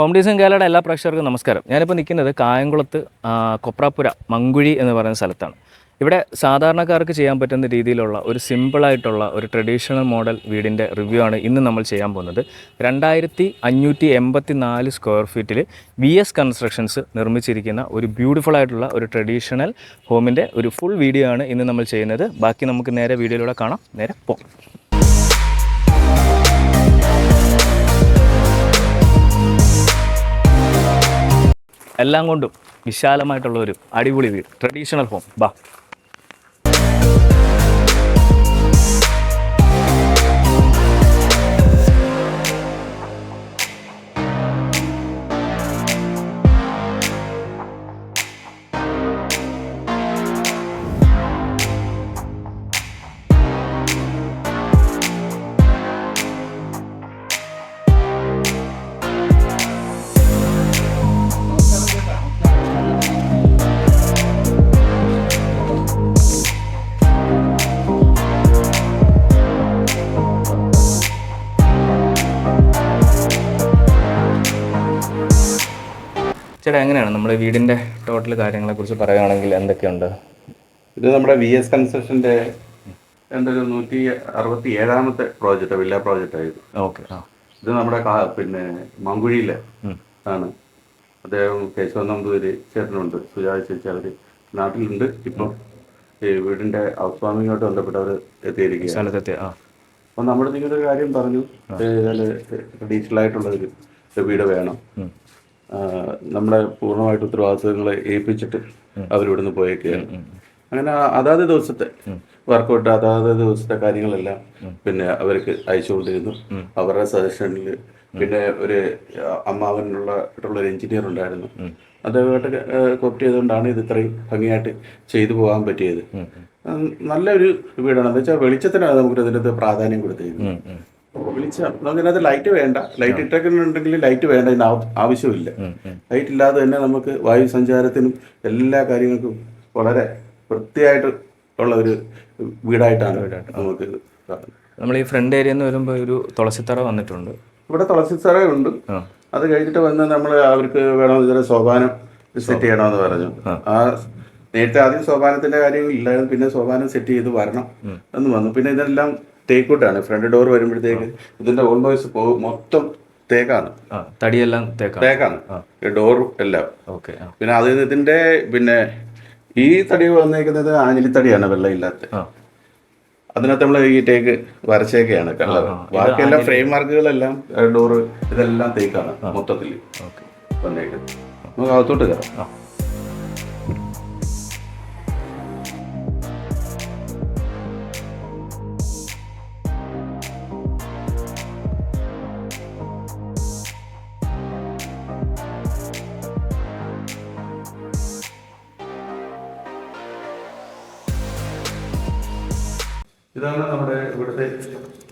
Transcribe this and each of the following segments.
Home design കേരളയുടെ എല്ലാ പ്രേക്ഷകർക്കും നമസ്കാരം. ഞാനിപ്പോൾ നിൽക്കുന്നത് കായംകുളത്ത് കൊപ്രാപ്പുര മങ്കുഴി എന്ന് പറയുന്ന സ്ഥലത്താണ്. ഇവിടെ സാധാരണക്കാർക്ക് ചെയ്യാൻ പറ്റുന്ന രീതിയിലുള്ള ഒരു സിമ്പിളായിട്ടുള്ള ഒരു ട്രഡീഷണൽ മോഡൽ വീടിന്റെ റിവ്യൂ ആണ് ഇന്ന് നമ്മൾ ചെയ്യാൻ പോകുന്നത്. രണ്ടായിരത്തി അഞ്ഞൂറ്റി എൺപത്തി നാല് സ്ക്വയർ ഫീറ്റിൽ വി എസ് കൺസ്ട്രക്ഷൻസ് നിർമ്മിച്ചിരിക്കുന്ന ഒരു ബ്യൂട്ടിഫുൾ ആയിട്ടുള്ള ഒരു ട്രഡീഷണൽ ഹോമിന്റെ ഒരു ഫുൾ വീഡിയോ ആണ് ഇന്ന് നമ്മൾ ചെയ്യുന്നത്. ബാക്കി നമുക്ക് നേരെ വീഡിയോയിലൂടെ കാണാം. നേരെ പോകാം എല്ലാം കൊണ്ടും വിശാലമായിട്ടുള്ള ഒരു അടിപൊളി വീട്. ട്രഡീഷണൽ ഹോം ബാ. ചേട്ടാ എങ്ങനെയാണ് നമ്മുടെ വീടിന്റെ ടോട്ടൽ കാര്യങ്ങളെ കാര്യങ്ങളെക്കുറിച്ച് പറയുകയാണെങ്കിൽ എന്തൊക്കെയുണ്ട്? ഇത് നമ്മുടെ വി എസ് കൺസ്ട്രക്ഷന്റെ എന്തൊരു നൂറ്റി അറുപത്തി ഏഴാമത്തെ പ്രോജക്റ്റ് വില്ല പ്രോജക്റ്റ് ആയിരുന്നു ഓക്കെ ഇത് നമ്മുടെ പിന്നെ മങ്കുഴിയിലെ ആണ്. അദ്ദേഹം കേശവ നമ്പൂതിരി ചേട്ടനുണ്ട് സുജാത ചേച്ചി അവർ നാട്ടിലുണ്ട് ഇപ്പം. ഈ വീടിന്റെ ഹൗസ് വാമിങ്ങോട്ട് ബന്ധപ്പെട്ട് അവർ ആ. അപ്പം നമ്മുടെ നിങ്ങളുടെ കാര്യം പറഞ്ഞു. ട്രഡീഷണൽ ആയിട്ടുള്ള ഒരു വീട് വേണം. നമ്മളെ പൂർണമായിട്ട് ഉത്തരവാദിത്തങ്ങളെ ഏൽപ്പിച്ചിട്ട് അവരിവിടുന്ന് പോയേക്കുകയാണ്. അങ്ങനെ അതാത് ദിവസത്തെ വർക്കൗട്ട് അതാത് ദിവസത്തെ കാര്യങ്ങളെല്ലാം പിന്നെ അവർക്ക് അയച്ചുകൊണ്ടിരുന്നു. അവരുടെ സജഷനിൽ പിന്നെ ഒരു അമ്മാവനുള്ള ഒരു എഞ്ചിനീയർ ഉണ്ടായിരുന്നു. അദ്ദേഹമായിട്ട് കോപ്റ്റ് ചെയ്തുകൊണ്ടാണ് ഇത് ഇത്രയും ഭംഗിയായിട്ട് ചെയ്തു പോകാൻ പറ്റിയത്. നല്ലൊരു വീടാണ്. എന്താ വെച്ചാൽ വെളിച്ചത്തിനാണ് നമുക്ക് ഇതിനകത്ത് പ്രാധാന്യം കൊടുത്തിരുന്നത് ഉം, നമുക്ക് ഇതിനകത്ത് നമുക്കിതിനകത്ത് ലൈറ്റ് വേണ്ട. ലൈറ്റ് ഇട്ടേക്കുന്നുണ്ടെങ്കിൽ ലൈറ്റ് വേണ്ട ഇതിന് ആവശ്യമില്ല. ലൈറ്റ് ഇല്ലാതെ തന്നെ നമുക്ക് വായു സഞ്ചാരത്തിനും എല്ലാ കാര്യങ്ങൾക്കും വളരെ വൃത്തിയായിട്ട് ഉള്ള ഒരു വീടായിട്ടാണ് നമുക്ക് നമ്മൾ ഈ ഫ്രണ്ട് ഏരിയ എന്ന് വരുമ്പോൾ ഒരു തുളസിത്തറ വന്നിട്ടുണ്ട്. ഇവിടെ തുളസിത്തറ ഉണ്ട് അത് കഴിഞ്ഞിട്ട് വന്ന് നമ്മൾ അവർക്ക് വേണം ഇതിന് സോപാനം സെറ്റ് ചെയ്യണമെന്ന് പറഞ്ഞു. ആ. നേരത്തെ ആദ്യം സോപാനത്തിന്റെ കാര്യങ്ങൾ ഇല്ലായിരുന്നു പിന്നെ സോപാനം സെറ്റ് ചെയ്ത് വരണം എന്ന് വന്നു. പിന്നെ ഇതെല്ലാം തേക്കൂട്ടാണ്. ഫ്രണ്ട് ഡോർ വരുമ്പോഴത്തേക്ക് ഇതിന്റെ ഓൾമോസ്റ്റ് മൊത്തം തേക്കാണ്. തടിയെല്ലാം തേക്കാം തേക്കാണ്. ഡോർ എല്ലാം. ഓക്കെ പിന്നെ അത് ഇതിന്റെ പിന്നെ ഈ തടി വന്നേക്കുന്നത് ആഞ്ഞിലിത്തടിയാണ് വെള്ളമില്ലാത്ത. അതിനകത്ത് നമ്മൾ ഈ ടേക്ക് വരച്ചേക്കെയാണ് കളർ ബാക്കിയെല്ലാം ഫ്രെയിം വർക്കുകളെല്ലാം ഡോറ് ഇതെല്ലാം തേക്കാണ് മൊത്തത്തിൽ വന്നേക്കുന്നത്. നമുക്ക് അകത്തോട്ട് കയറാം. ഇതാണ് നമ്മുടെ ഇവിടുത്തെ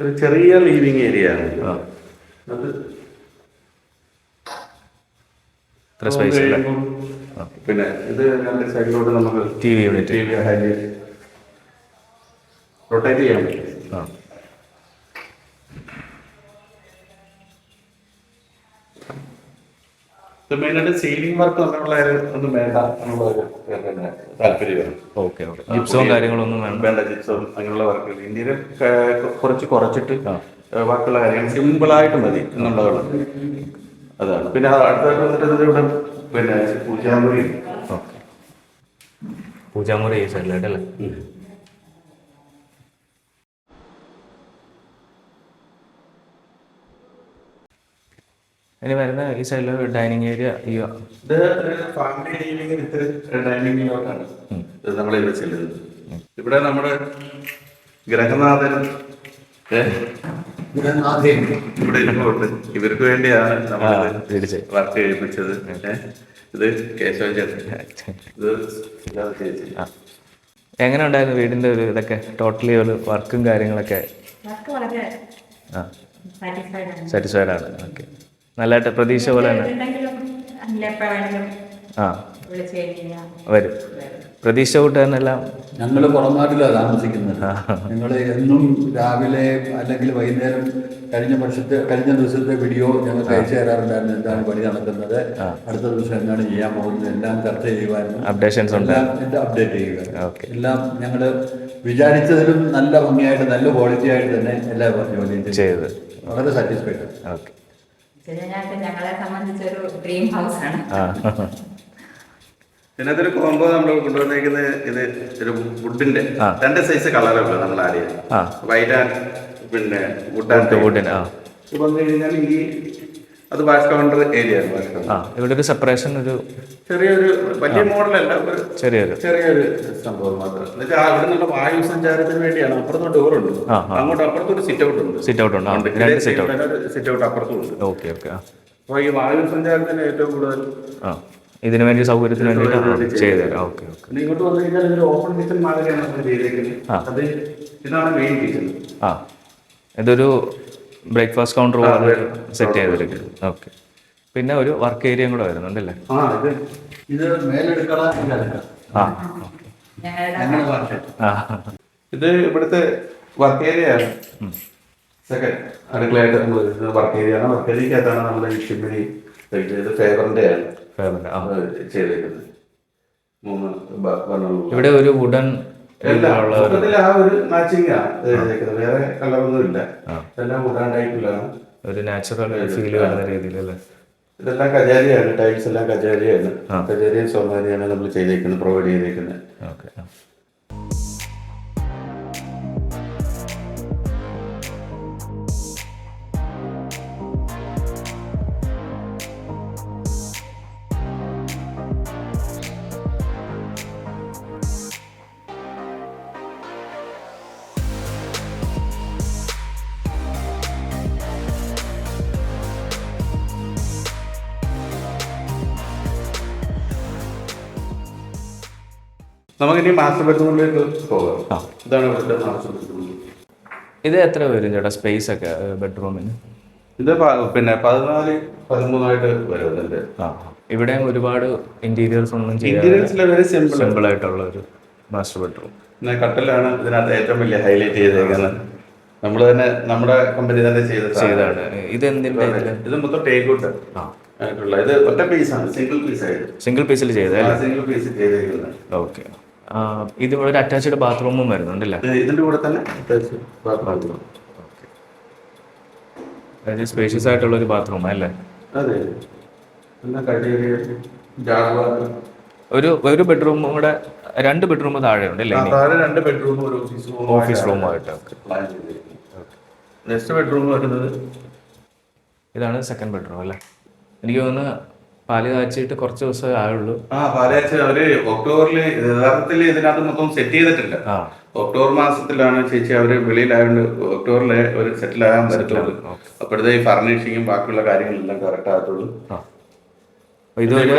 ഒരു ചെറിയ ലീവിങ് ഏരിയ ആണ്. അത് പിന്നെ ഇത് രണ്ട് സൈഡിലോട്ട് നമുക്ക് T V unit T V rotate ചെയ്യാൻ പറ്റും. മെയിനായിട്ട് സീലിംഗ് വർക്ക് അങ്ങനെയുള്ള ഒന്നും വേണ്ട എന്നുള്ള ഒരു പിന്നെ താല്പര്യമാണ് ഓക്കെ ഓക്കെ. ജിപ്സവും കാര്യങ്ങളൊന്നും വേണ്ട. വേണ്ട ജിപ്സം അങ്ങനെയുള്ള വർക്കുകൾ. ഇന്ത്യയിൽ കുറച്ച് കുറച്ചിട്ട് ബാക്കിയുള്ള കാര്യങ്ങൾ സിമ്പിളായിട്ട് മതി എന്നുള്ളതാണ്. അതാണ്. പിന്നെ അടുത്തായിട്ട് വന്നിട്ട് ഇവിടെ പിന്നെ പൂജാമുറി. പൂജാമുറി ഈ സൈഡിലായിട്ടല്ലേ ഇനി വരുന്ന ഈ സൈഡിൽ ഡൈനിങ് ഏരിയ അയ്യോ ഇത് ഫാമിലി ഡൈനിങ് വിത്ത് ഡൈനിങ്ങിലോട്ടാണ് ഇത് നമ്മൾ ഇവിടെ ചെല്ലുന്നത്. ഇവിടെ നമ്മുടെ ഗ്രഹനാഥൻ ഏ? ഇവിടെ ഇരുന്നുകൊണ്ട് ഇവർക്ക് വേണ്ടിയാണ് നമ്മൾ വർക്ക് ചെയ്യിപ്പിച്ചത്. ഇത് കേശവൻ ചേട്ടൻ. ഇത് ചേച്ചി എങ്ങനെ ഉണ്ടായിരുന്നു വീടിന്റെ ഒരു ഇതൊക്കെ? ടോട്ടലി ഒരു വർക്കും കാര്യങ്ങളൊക്കെ? വർക്ക് വളരെ ആ. സാറ്റിസ്ഫൈഡ് ആണ്. സാറ്റിസ്ഫൈഡ് ആണ്. ഓക്കെ നല്ലതായിട്ട് പ്രതീക്ഷ പോലെ തന്നെ. ആ. വരും. പ്രതീക്ഷ കൂട്ടുകാരനെല്ലാം ഞങ്ങൾ പുറംനാട്ടിലാണ് താമസിക്കുന്നത്. ഞങ്ങൾ എന്നും രാവിലെ അല്ലെങ്കിൽ വൈകുന്നേരം കഴിഞ്ഞ പക്ഷത്തെ കഴിഞ്ഞ ദിവസത്തെ വീഡിയോ ഞങ്ങൾ അയച്ചു തരാറുണ്ടായിരുന്നു. എന്താണ് പണി നടക്കുന്നത്? അടുത്ത ദിവസം എന്താണ് ചെയ്യാൻ പോകുന്നത്? എല്ലാം ചർച്ച ചെയ്യുവാനും അപ്ഡേഷൻസ് അപ്ഡേറ്റ് ചെയ്യുക എല്ലാം ഞങ്ങൾ വിചാരിച്ചതിലും നല്ല ഭംഗിയായിട്ട് നല്ല ക്വാളിറ്റി ആയിട്ട് തന്നെ എല്ലാ ജോലിയും ചെയ്ത്. ചെയ്തത് വളരെ സാറ്റിസ്ഫൈഡ് ഓക്കെ. ഇതിനകത്ത് ഞങ്ങളെ സംബന്ധിച്ചൊരു ഡ്രീം ഹൗസ് ആണ്. ആ. ഇതിനകത്തൊരു കോംബോ നമ്മൾ കൊണ്ടുവന്നേക്കുന്നത് ഇത് ഒരു വുഡിന്റെ രണ്ട് സൈസ് കളറുള്ള നമ്മൾ ആദ്യം. വൈറ്റ് ആൻഡ് പിന്നെ വുഡ് വുഡ് ആൻഡ് വുഡിന് ഇപ്പൊ ഇത് വന്നു കഴിഞ്ഞാൽ ഈ അത് വാഷ് കൗണ്ടർ ഏരിയ ആണ് വാഷ് കൗണ്ടർ. ആ ഇവിടെ ഒരു സെപ്പറേഷൻ ഒരു ചെറിയൊരു വലിയ മോഡലല്ല ഒരു ചെറിയൊരു. ചെറിയൊരു സംഭവം മാത്രം. എന്നുവെച്ചാൽ അവിടെ നിന്നുള്ള വായു സഞ്ചാരത്തിന് വേണ്ടിയാണ്. അപ്പുറത്ത് ഡോർ ആ. അങ്ങോട്ട് അപ്പുറത്ത് ഒരു സിറ്റ് ഔട്ട് ഉണ്ട്. സിറ്റ് ഔട്ട് ഉണ്ട്. രണ്ട് സിറ്റ് ഔട്ട് സിറ്റ് ഔട്ട് അപ്പുറത്തും ഉണ്ട്. ഓക്കെ ഓക്കെ അപ്പോൾ ഈ വായു സഞ്ചാരത്തിന് ഏറ്റവും കൂടുതൽ ആ. ഇതിനു വേണ്ടി സൗകര്യത്തിന് വേണ്ടിയിട്ട് ചെയ്തുതരാം ഓക്കെ ഓക്കെ ഇങ്ങോട്ട് വന്നു കഴിഞ്ഞാൽ ഇതൊരു ഓപ്പൺ കിച്ചൺ മാതിരിയാണ് ചെയ്തേക്കുന്നത്. അത് ഇതാണ് മെയിൻ കിച്ചൺ ആ. ഇതൊരു ബ്രേക്ക്ഫാസ്റ്റ് കൗണ്ടർ പോലെ. സെറ്റ് ചെയ്തിരിക്കുന്നത് ഓക്കെ. പിന്നെ ഒരു വർക്ക് ഏരിയയും കൂടെ വരുന്നുണ്ടല്ലേ? ആ ഇത് ഇത് മേലെടുക്കള ആ ഇത് ഇവിടുത്തെ വർക്ക് ഏരിയ ആണ്. സെക്കൻഡ് അടുക്കളയായിട്ട് നമ്മൾ വർക്ക് ഏരിയ ആണ്. വർക്ക് ഏരിയക്കകത്താണ് നമ്മുടെ ഈ ചിമ്മിനി ഇത് ഫേവറിന്റെ ആണ്. ചെയ്തേക്കുന്നത് മൂന്ന് ഇവിടെ ഒരു വുഡൻ എല്ലാം മൊത്തത്തിൽ ആ ഒരു മാച്ചിങ് വേറെ കളറൊന്നും ഇല്ല. എല്ലാം ഉടാണ്ടായിട്ടില്ലാണ് ഒരു നാച്ചുറൽ ഫീൽ വരുന്ന രീതിയിൽ അല്ലേ ഇതെല്ലാം കജാരിയാണ് ടൈൽസ് എല്ലാം കജാരിയാണ് കജാരിയും സോമാരിയാണ് നമ്മൾ ചെയ്തേക്കുന്നത് പ്രൊവൈഡ് ചെയ്തേക്കുന്നത്. ഓക്കെ. നമുക്കിനി മാസ്റ്റർ ബെഡ്റൂമിലേക്ക് പോകാം ഇതാണ് ഇവിടുത്തെ മാസ്റ്റർ ബെഡ്റൂം ഇത് എത്ര വരും ചേട്ടാ സ്പേസ് ഒക്കെ ബെഡ്റൂമിന് ഇത് പിന്നെ പതിനാല് പതിമൂന്നായിട്ട് വരുന്നുണ്ട് ഇവിടെയും ഒരുപാട് ഇന്റീരിയേഴ്സ് ഒന്നും വെരി സിമ്പിൾ സിമ്പിൾ ആയിട്ടുള്ള ഒരു മാസ്റ്റർ ബെഡ്റൂം പിന്നെ കട്ടലാണ് ഇതിനകത്ത് ഏറ്റവും വലിയ ഹൈലൈറ്റ് ചെയ്തേക്കുന്നത്. നമ്മൾ തന്നെ നമ്മുടെ കമ്പനി തന്നെ ചെയ്ത ചെയ്തതാണ് ഇത് എന്തിന്റെ ഇത്? മൊത്തം ടേക്ക് ഔട്ട് ആയിട്ടുള്ള ഇത് ഒറ്റ പീസാണ് സിംഗിൾ പീസ് ആയിട്ട് സിംഗിൾ പീസിൽ ചെയ്തേ സിംഗിൾ പീസ് ചെയ്തേക്കുന്നത്. ഓക്കെ ഇത് ഒരു അറ്റാച്ച്ഡ് ബാത്റൂമും വരുന്നുണ്ടല്ലേ ഇത് ഇതിന്റെ കൂടെ തന്നെ ബാത്റൂം അതായത് സ്പേഷ്യസ് ആയിട്ടുള്ള ഒരു ബാത്റൂം അല്ലേ അതെ. ഒരു ഒരു ബെഡ്റൂം കൂടെ രണ്ട് ബെഡ്റൂം താഴെ ഉണ്ട് അല്ലേ താഴെ രണ്ട് ബെഡ്റൂം ഒരു ഓഫീസ് റൂം ഓഫീസ് റൂമായിട്ട് പ്ലാൻ നെക്സ്റ്റ് ബെഡ്റൂം വരുന്നത് ഇതാണ് സെക്കൻഡ് ബെഡ്റൂം അല്ലേ? എനിക്ക് തോന്നുന്നു പാൽ കാച്ചിട്ട് കുറച്ച് ദിവസമേ ആയുള്ളൂ. ആ പാലാച്ച് അവർ ഒക്ടോബറിൽ യഥാർത്ഥത്തിൽ ഇതിനകത്ത് മൊത്തം സെറ്റ് ചെയ്തിട്ടില്ല. ഒക്ടോബർ മാസത്തിലാണ് ചേച്ചി അവർ വെളിയിലായതുകൊണ്ട് ഒക്ടോബറിലെ ഒരു സെറ്റിൽ ആകാൻ പറ്റത്തുള്ളൂ. അപ്പോഴത്തെ ഈ ഫർണിഷിങ്ങും ബാക്കിയുള്ള കാര്യങ്ങളെല്ലാം കറക്റ്റ് ആകത്തുള്ളൂ. ഇതൊരു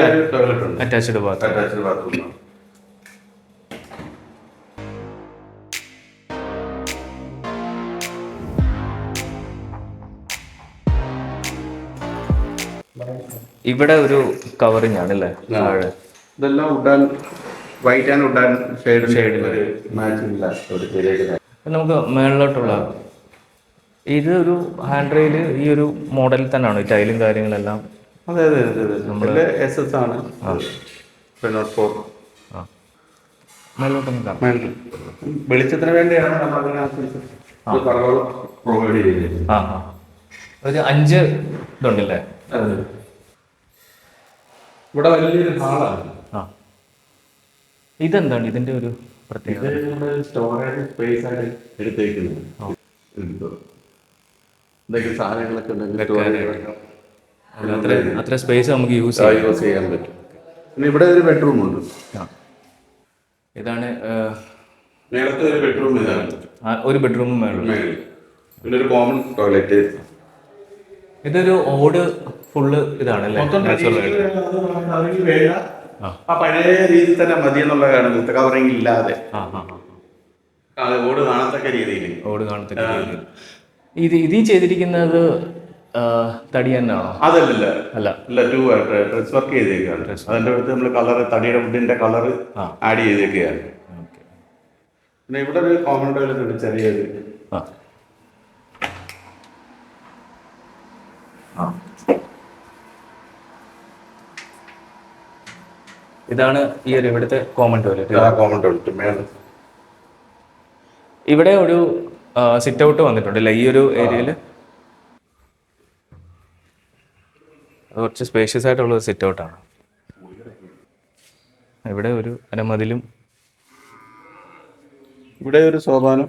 അറ്റാച്ച്ഡ് ബാത്റൂം അറ്റാച്ച്ഡ് ബാത്റൂം ഇവിടെ ഒരു കവറിങ് ആണല്ലേ? താഴെ. ഇതെല്ലാം wooden white and wooden shade ഷെയ്ഡിൽ ഒരു മാച്ചിങ് ഒരു അപ്പൊ നമുക്ക് മേളിലോട്ടുള്ള ഇത് ഒരു ഹാൻഡ് റെയിൽ ഈ ഒരു മോഡലിൽ തന്നെയാണ്? ടൈലും കാര്യങ്ങളെല്ലാം അതെ അതെ അതെ അതെ. നമ്മുടെ എസ് എസ് ആണ്. വെളിച്ചത്തിന് വേണ്ടിയാണ് നമ്മൾ അതിനകത്ത് പ്രൊവൈഡ് ചെയ്തത് ഒരു അഞ്ച് ഇതുണ്ടല്ലേ. ഇവിടെ വലിയൊരു ഹാളാണ്. ആ. ഇതെന്താണ് ഇതിന്റെ ഒരു പ്രത്യേകത? സ്റ്റോറേജ് സ്പേസ് ആയിട്ട് എടുത്തേക്കുന്നത്. എന്തോ. എന്തെങ്കിലും സാധനങ്ങളൊക്കെ ഉണ്ടെങ്കിൽ. അത്ര സ്പേസ് നമുക്ക് യൂസ് യൂസ് ചെയ്യാൻ പറ്റും. പിന്നെ ഇവിടെ ഒരു ബെഡ്റൂം ഉണ്ട്. ഇതാണ് നേരത്തെ ഒരു ബെഡ്റൂം ഇതാണ്. ഒരു ബെഡ്റൂമും മേളും മേളിൽ. പിന്നെ ഒരു കോമൺ ടോയ്ലറ്റ് ഇതൊരു ഓട് ഫുള്ള് ഇതാണ്. ആ. പഴയ രീതിയിൽ തന്നെ മതി എന്നുള്ളതാണ് വിത്ത് കവറിങ് ഇല്ലാതെ. ഓട് കാണത്തക്ക രീതിയിൽ. ഓട് കാണത്തക്ക രീതിയിൽ. ഇത് ഇത് ചെയ്തിരിക്കുന്നത് തടി തന്നെയാണോ അതല്ലല്ല. അല്ല. അല്ല ടൂ ആയിട്ട് ഡ്രസ് വർക്ക് ചെയ്തേക്കാണ്. അതിന്റെ അടുത്ത് നമ്മൾ കളർ തടിയുടെ വുഡിന്റെ കളർ ആഡ് ചെയ്തേക്കുകയാണ്. പിന്നെ ഇവിടെ ഒരു കോമൺ ടോയ്ലറ്റ് ഉണ്ട് ചെറിയൊരു. ഇതാണ് ഈ ഒരു ഇവിടുത്തെ കോമൺ ടോയ്ലറ്റ് കോമൺ ടോയ്ലറ്റ് മേലെ ഇവിടെ ഒരു സിറ്റ് ഔട്ട് വന്നിട്ടുണ്ട് അല്ലേ? ഈ ഒരു ഏരിയയിൽ കുറച്ച് സ്പേഷ്യസ് ആയിട്ടുള്ള ഒരു സിറ്റ് ഔട്ടാണ് ഇവിടെ ഒരു അരമതിലും. ഇവിടെ ഒരു സോപാനം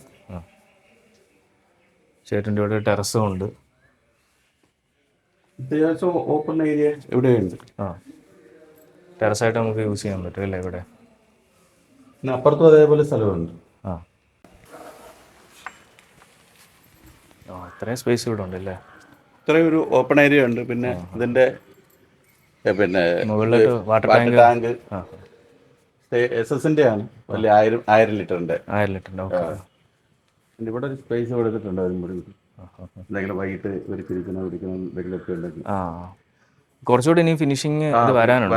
ചേട്ടന്റെ ഇവിടെ ടെറസും ഉണ്ട്. ഓപ്പൺ ഏരിയ ഇവിടെയുണ്ട് ആ. ടെറസായിട്ട് നമുക്ക് യൂസ് ചെയ്യാൻ പറ്റും അല്ലേ ഇവിടെ? പിന്നെ അപ്പുറത്തും അതേപോലെ സ്ഥലമുണ്ട്. ആ. ആ അത്രയും സ്പേസ് ഇവിടെ ഉണ്ട് അല്ലേ? ഇത്രയും ഒരു ഓപ്പൺ ഏരിയ ഉണ്ട്. പിന്നെ ഇതിന്റെ ഏ, പിന്നെ മുകളിലോട്ട് വാട്ടർ ടാങ്ക് ടാങ്ക് ആ. എസ് എസിന്റെ ആണ്. വലിയ ആയിരം ആയിരം ലിറ്ററിന്റെ. ആയിരം ലിറ്ററിന്റെ ഓക്കെ പിന്നെ ഇവിടെ ഒരു സ്പേസ് കൊടുത്തിട്ടുണ്ട് അതിന് എന്തെങ്കിലും വൈകിട്ട് ഒരു പിരിക്കണം പിടിക്കണം എന്തെങ്കിലുമൊക്കെ ഉണ്ടെങ്കിൽ. ആ. കുറച്ചുകൂടി ഇനി ഫിനിഷിങ് വരാനുണ്ട്